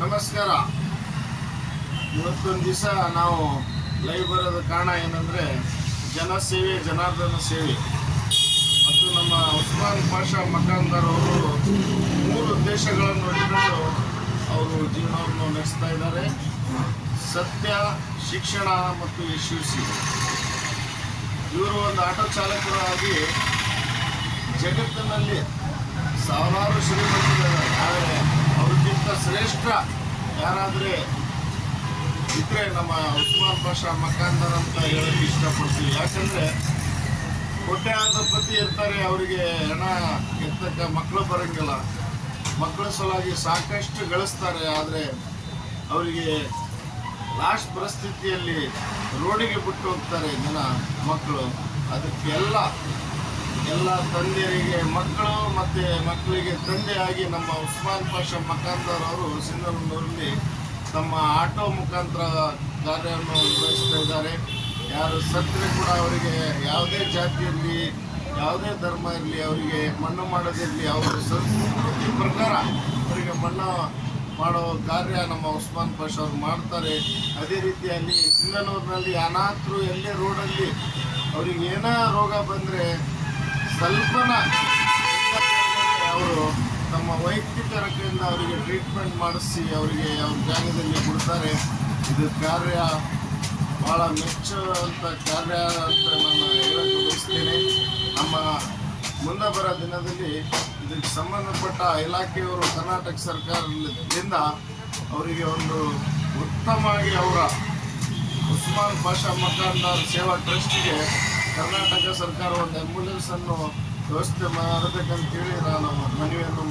ನಮಸ್ಕಾರ. ಇವತ್ತೊಂದು ದಿವಸ ನಾವು ಲೈವ್ ಬರೋದ ಕಾರಣ ಏನಂದರೆ ಜನಸೇವೆ, ಜನಾರ್ದನ ಸೇವೆ. ಮತ್ತು ನಮ್ಮ ಉಸ್ಮಾನ್ ಪಾಷಾ ಮಕಾಂದರ್ ಅವರು ಮೂರು ದೇಶಗಳನ್ನು ಇಟ್ಕೊಂಡು ಅವರು ಜೀವನವನ್ನು ನಡೆಸ್ತಾ ಇದ್ದಾರೆ. ಸತ್ಯ, ಶಿಕ್ಷಣ ಮತ್ತು ಯಶಸ್ವಿ ಇವರು ಒಂದು ಆಟೋ ಚಾಲಕರಾಗಿ ಜಗತ್ತಿನಲ್ಲಿ ಸಾವಿರಾರು ಶ್ರೀಮಂತರಿದ್ದಾರೆ ಆದರೆ ಅವ್ರಿಗಿಂತ ಶ್ರೇಷ್ಠ ಯಾರಾದರೆ ಇದ್ರೆ ನಮ್ಮ ಉಸ್ಮಾನ್ ಪಾಷಾ ಮಕಾಂದರ್ ಅಂತ ಹೇಳಕ್ಕೆ ಇಷ್ಟಪಡ್ತೀವಿ ಯಾಕಂದರೆ ಪತಿ ಇರ್ತಾರೆ, ಅವರಿಗೆ ಹಣ ಎತ್ತಕ್ಕ ಮಕ್ಕಳು ಬರೋಂಗಿಲ್ಲ. ಮಕ್ಕಳ ಸಲುವಾಗಿ ಸಾಕಷ್ಟು ಗಳಿಸ್ತಾರೆ. ಆದರೆ ಅವರಿಗೆ ಲಾಸ್ಟ್ ಪರಿಸ್ಥಿತಿಯಲ್ಲಿ ರೋಡಿಗೆ ಬಿಟ್ಟು ಹೋಗ್ತಾರೆ ಜನ ಮಕ್ಕಳು ಅದಕ್ಕೆಲ್ಲ ಎಲ್ಲ ತಂದೆಯರಿಗೆ, ಮಕ್ಕಳು ಮತ್ತು ಮಕ್ಕಳಿಗೆ ತಂದೆಯಾಗಿ ನಮ್ಮ ಉಸ್ಮಾನ್ ಪಾಷ ಮಕಾಂತರ್ ಅವರು ಸಿಂಧನೂರಲ್ಲಿ ತಮ್ಮ ಆಟೋ ಮುಖಾಂತರ ಕಾರ್ಯವನ್ನು ನಿರ್ವಹಿಸ್ತಾ ಇದ್ದಾರೆ. ಯಾರು ಸತ್ತರೆ ಕೂಡ ಅವರಿಗೆ ಯಾವುದೇ ಜಾತಿಯಲ್ಲಿ ಯಾವುದೇ ಧರ್ಮ ಇರಲಿ, ಅವರಿಗೆ ಮಣ್ಣು ಮಾಡೋದಿರಲಿ ಅವರ ಸಂಸ್ಕೃತಿ ಪ್ರಕಾರ ಅವರಿಗೆ ಮಣ್ಣು ಮಾಡೋ ಕಾರ್ಯ ನಮ್ಮ ಉಸ್ಮಾನ್ ಪಾಷ ಅವರು ಮಾಡ್ತಾರೆ. ಅದೇ ರೀತಿಯಲ್ಲಿ ಸಿಂಧನೂರಿನಲ್ಲಿ ಅನಾಥರು ಎಲ್ಲೇ ರೋಡಲ್ಲಿ ಅವರಿಗೆ ಏನೋ ರೋಗ ಬಂದರೆ ಸ್ವಲ್ಪನ ಅವರು ತಮ್ಮ ವೈಯಕ್ತಿಕ ರಕ್ಷೆಯಿಂದ ಅವರಿಗೆ ಟ್ರೀಟ್ಮೆಂಟ್ ಮಾಡಿಸಿ ಅವರಿಗೆ ಅವ್ರ ಜಾಗದಲ್ಲಿ ಕೊಡ್ತಾರೆ. ಇದು ಕಾರ್ಯ ಭಾಳ ಮೆಚ್ಚುವಂಥ ಕಾರ್ಯ ಅಂತ ನಾನು ಹೇಳಕ್ಕೆ ಬಯಸ್ತೇನೆ. ನಮ್ಮ ಮುಂದೆ ಬರೋ ದಿನದಲ್ಲಿ ಇದಕ್ಕೆ ಸಂಬಂಧಪಟ್ಟ ಇಲಾಖೆಯವರು ಕರ್ನಾಟಕ ಸರ್ಕಾರದಿಂದ ಅವರಿಗೆ ಒಂದು ಉತ್ತಮವಾಗಿ ಅವರ ಉಸ್ಮಾನ್ ಭಾಷಾ ಮಕಾಂದಾರ್ ಸೇವಾ ಟ್ರಸ್ಟ್ಗೆ ಕರ್ನಾಟಕ ಸರ್ಕಾರ ಒಂದು ಆ್ಯಂಬುಲೆನ್ಸನ್ನು ವ್ಯವಸ್ಥೆ ಮಾಡಬೇಕಂತೇಳಿ ನಾನು ಮನವಿಯನ್ನು